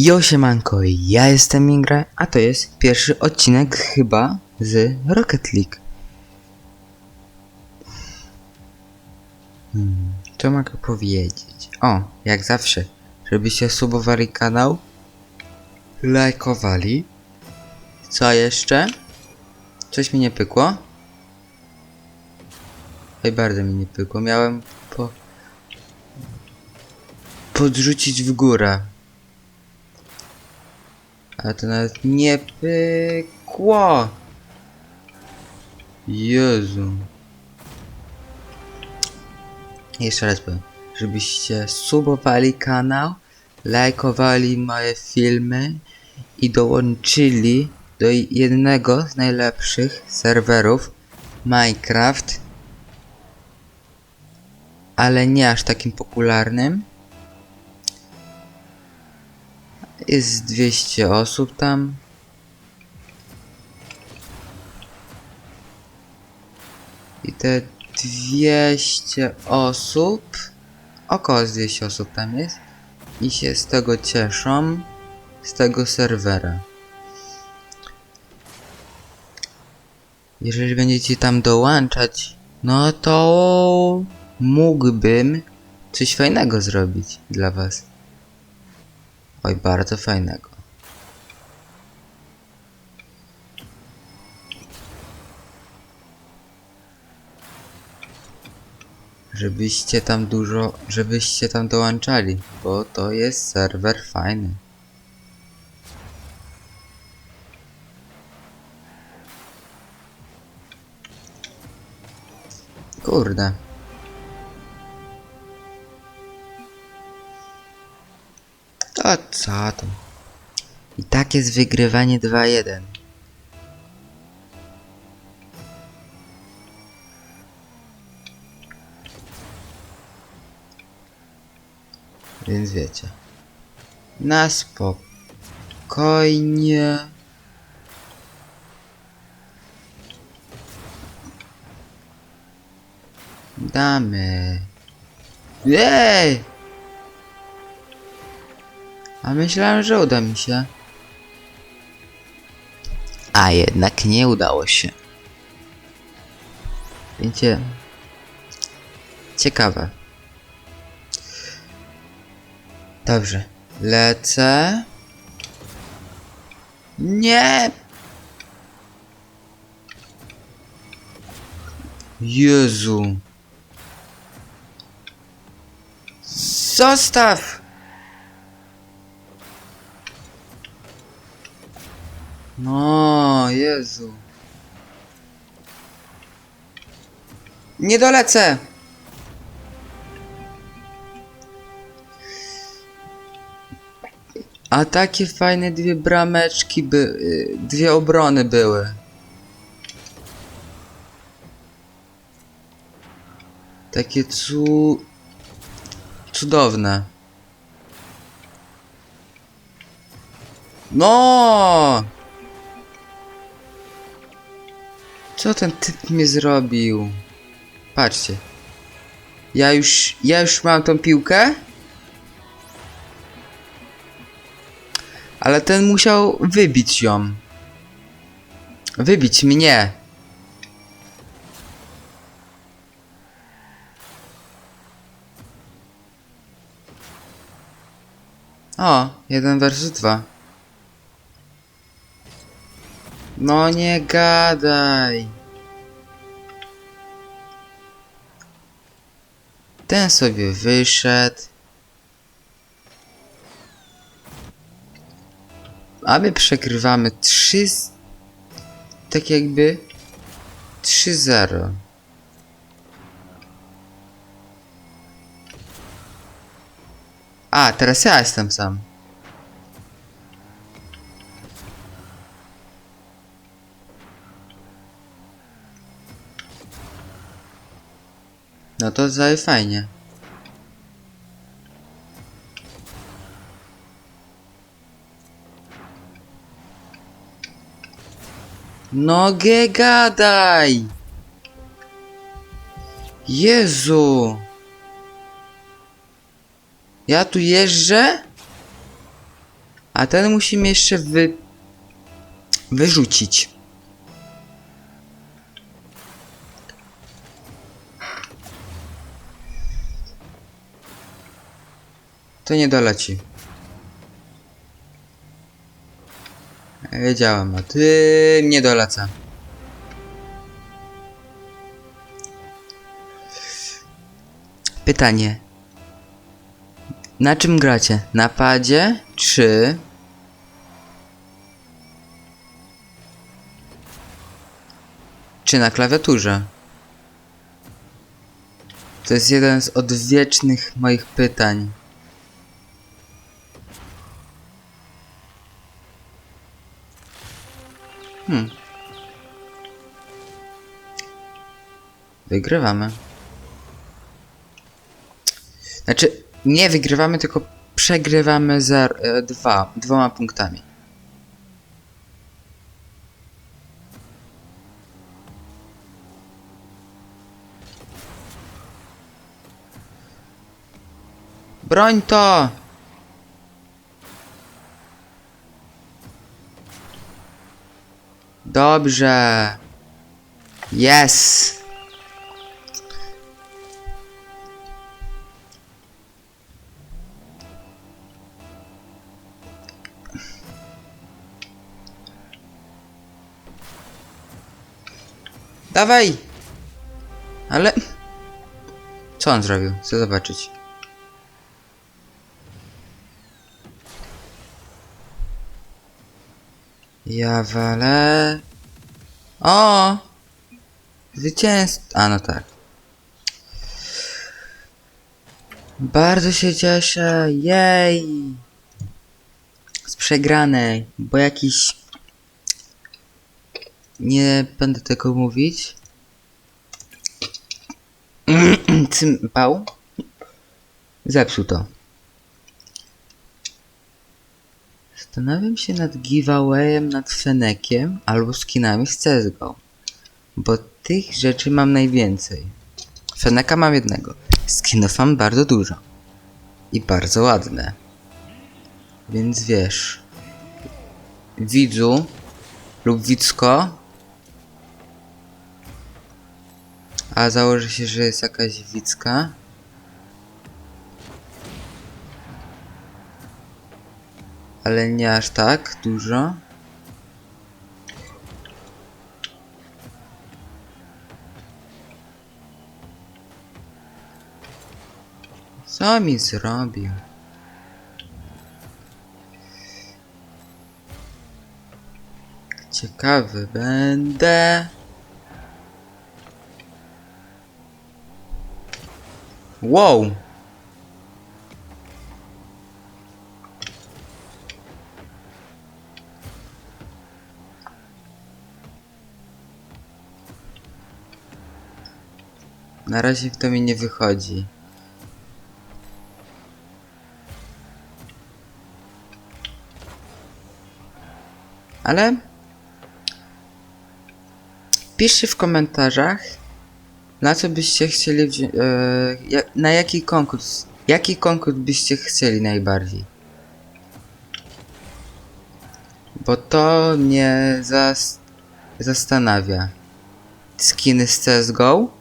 Jo siemanko, ja jestem Mingra, a to jest pierwszy odcinek chyba z Rocket League. Hmm, co mogę powiedzieć? O, jak zawsze, żebyście subowali kanał, lajkowali. Co jeszcze? Coś mi nie pykło? Oj, bardzo mi nie pykło. Miałem po... podrzucić w górę. Ale to nawet nie pykło. Jezu. Jeszcze raz powiem. Żebyście subowali kanał, lajkowali moje filmy i dołączyli do jednego z najlepszych serwerów Minecraft. Ale nie aż takim popularnym. Jest 200 osób tam. I te 200 osób, około 200 osób tam jest, i się z tego cieszą, z tego serwera. Jeżeli będziecie tam dołączać, no to mógłbym coś fajnego zrobić dla was. Oj, bardzo fajnego. Żebyście tam dużo, żebyście tam dołączali, bo to jest serwer fajny. Kurde. To co? I tak jest wygrywanie 2-1. Więc wiecie. Na spokojnie. Damy. Ej! A myślałem, że uda mi się. A jednak nie udało się. Wiecie. Ciekawe. Dobrze. Lecę. Nie! Jezu. Zostaw! No, Jezu. Nie dolecę! A takie fajne dwie brameczki by... y, dwie obrony były. Takie cu... cudowne. No! Co ten typ mi zrobił? Patrzcie. Ja już, ja już mam tą piłkę. Ale ten musiał wybić ją. Wybić mnie. O, jeden versus dwa. No nie gadaj. Ten sobie wyszedł. A my przegrywamy 3 z... Tak jakby 3-0. A, teraz ja jestem sam. No to zdaje fajnie. No nie gadaj! Jezu! Ja tu jeżdżę? A ten musimy jeszcze wy... wyrzucić. To nie doleci. Wiedziałem, a ty nie doleca. Pytanie. Na czym gracie? Na padzie czy... Czy na klawiaturze? To jest jeden z odwiecznych moich pytań. Hmm. Wygrywamy. Znaczy, nie wygrywamy, tylko przegrywamy za e, dwa, dwoma punktami. Broń to! Dobrze. Yes. Dawaj! Ale... Co on zrobił? Chcę zobaczyć. Ja walę... O! Zwycięstwo... A, no tak. Bardzo się cieszę. Jej! Z przegranej, bo jakiś... Nie będę tego mówić. Cymbał. Zepsuł to. Zastanawiam się nad giveawayem nad Fenekiem albo skinami z CSGO. Bo tych rzeczy mam najwięcej. Feneka mam jednego. Skinów mam bardzo dużo. I bardzo ładne. Więc wiesz. Widzu lub widzko. A założę się, że jest jakaś widzka. Ale nie aż tak dużo. Co mi zrobił? Ciekawy będę. Wow! Na razie to mi nie wychodzi. Ale piszcie w komentarzach, na co byście chcieli, ja- na jaki konkurs, jaki konkurs byście chcieli najbardziej. Bo to mnie zas- zastanawia. Skiny z CSGO?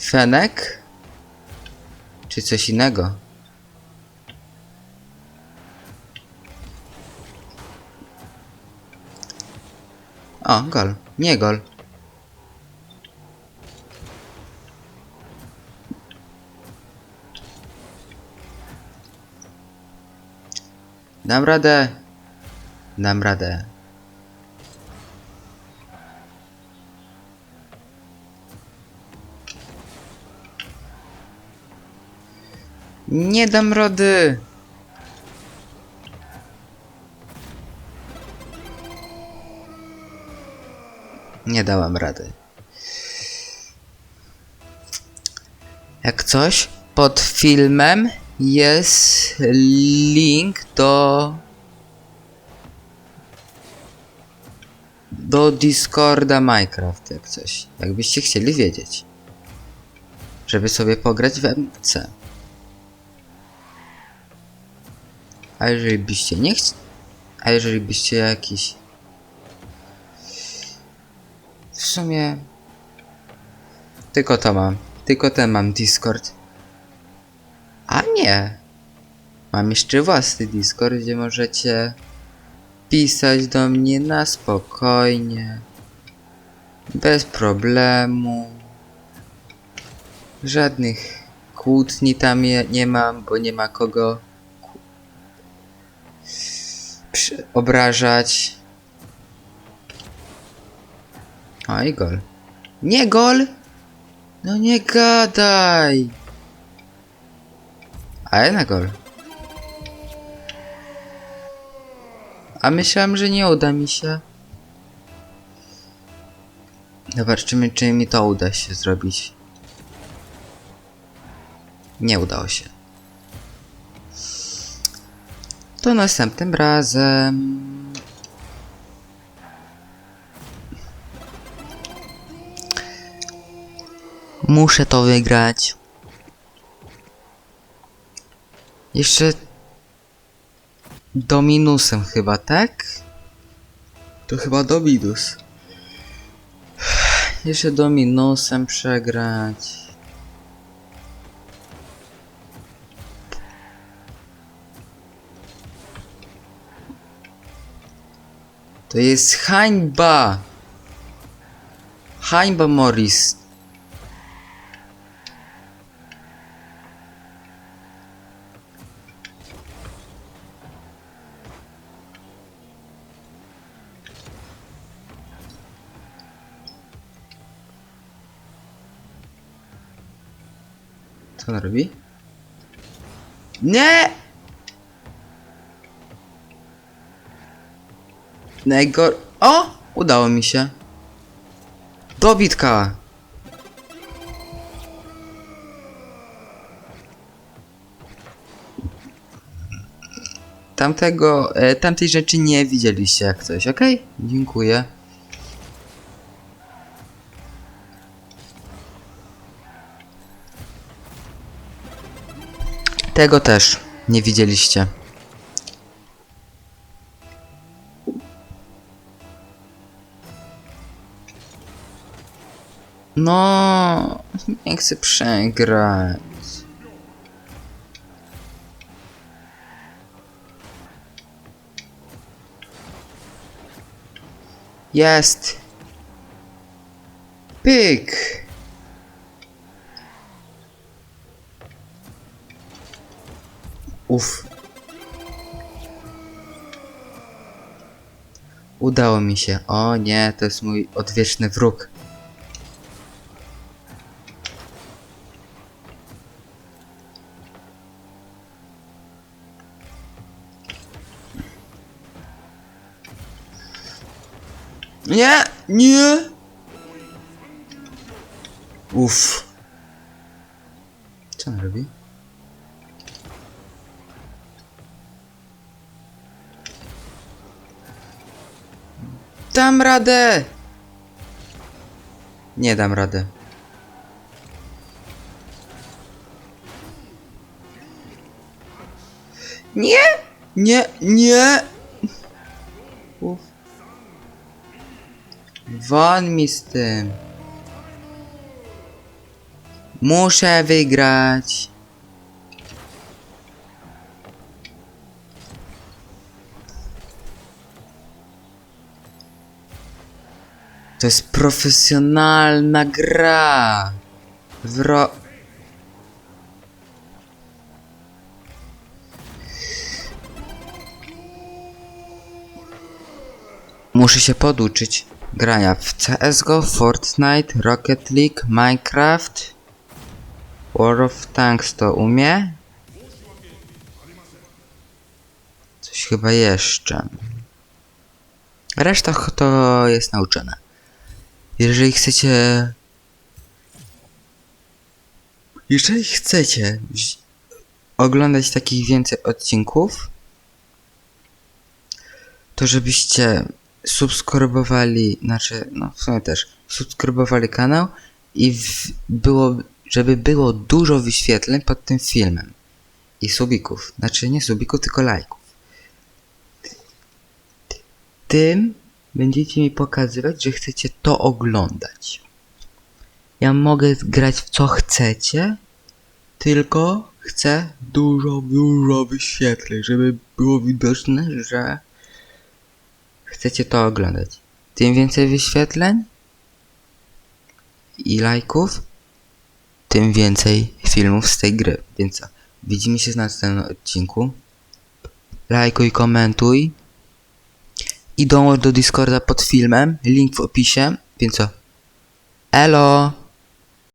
Fenek? Czy coś innego? O, gol. Nie gol. Dam radę. Dam radę. Nie dam rady. Nie dałam rady. Jak coś, pod filmem jest link do do Discorda Minecraft, jak coś. Jakbyście chcieli wiedzieć. Żeby sobie pograć w MC. A jeżeli byście nie chci... A jeżeli byście jakiś... W sumie... Tylko to mam. Tylko ten mam Discord. A nie. Mam jeszcze własny Discord, gdzie możecie pisać do mnie na spokojnie. Bez problemu. Żadnych kłótni tam je, nie mam, bo nie ma kogo obrażać. O i gol. Nie gol! No nie gadaj! Ale na gol. A myślałem, że nie uda mi się. Zobaczymy, czy mi to uda się zrobić. Nie udało się. To następnym razem. Muszę to wygrać. Jeszcze do minusem chyba, tak? To chyba do minus. Jeszcze do minusem przegrać. To jest hańba! Hańba, Morris. Co on robi? Nie! Najgor... O! Udało mi się. Dobitka! Tamtego, e, tamtej rzeczy nie widzieliście jak coś, ok? Dziękuję. Tego też nie widzieliście. No, nie chcę przegrać. Jest. Pyk. Uf. Udało mi się. O nie, to jest mój odwieczny wróg. Nie, nie. Uff. Co on robi? Dam radę! Nie dam radę. Nie! Nie, nie! Uff. Won mi z tym. Muszę wygrać. To jest profesjonalna gra. Wro... Muszę się poduczyć grania w CSGO, Fortnite, Rocket League, Minecraft, War of Tanks to umie? Coś chyba jeszcze. Reszta to jest nauczone. Jeżeli chcecie... Jeżeli chcecie oglądać takich więcej odcinków, to żebyście subskrybowali, znaczy, no w sumie też, subskrybowali kanał i w, było, żeby było dużo wyświetleń pod tym filmem. I subików, znaczy nie subików, tylko lajków. tym będziecie mi pokazywać, że chcecie to oglądać. Ja mogę grać w co chcecie, tylko chcę dużo, dużo wyświetleń, żeby było widoczne, że chcecie to oglądać. Tym więcej wyświetleń i lajków, tym więcej filmów z tej gry. Więc co? Widzimy się w następnym odcinku. Lajkuj, komentuj. I dołącz do Discorda pod filmem. Link w opisie. Więc co? Elo!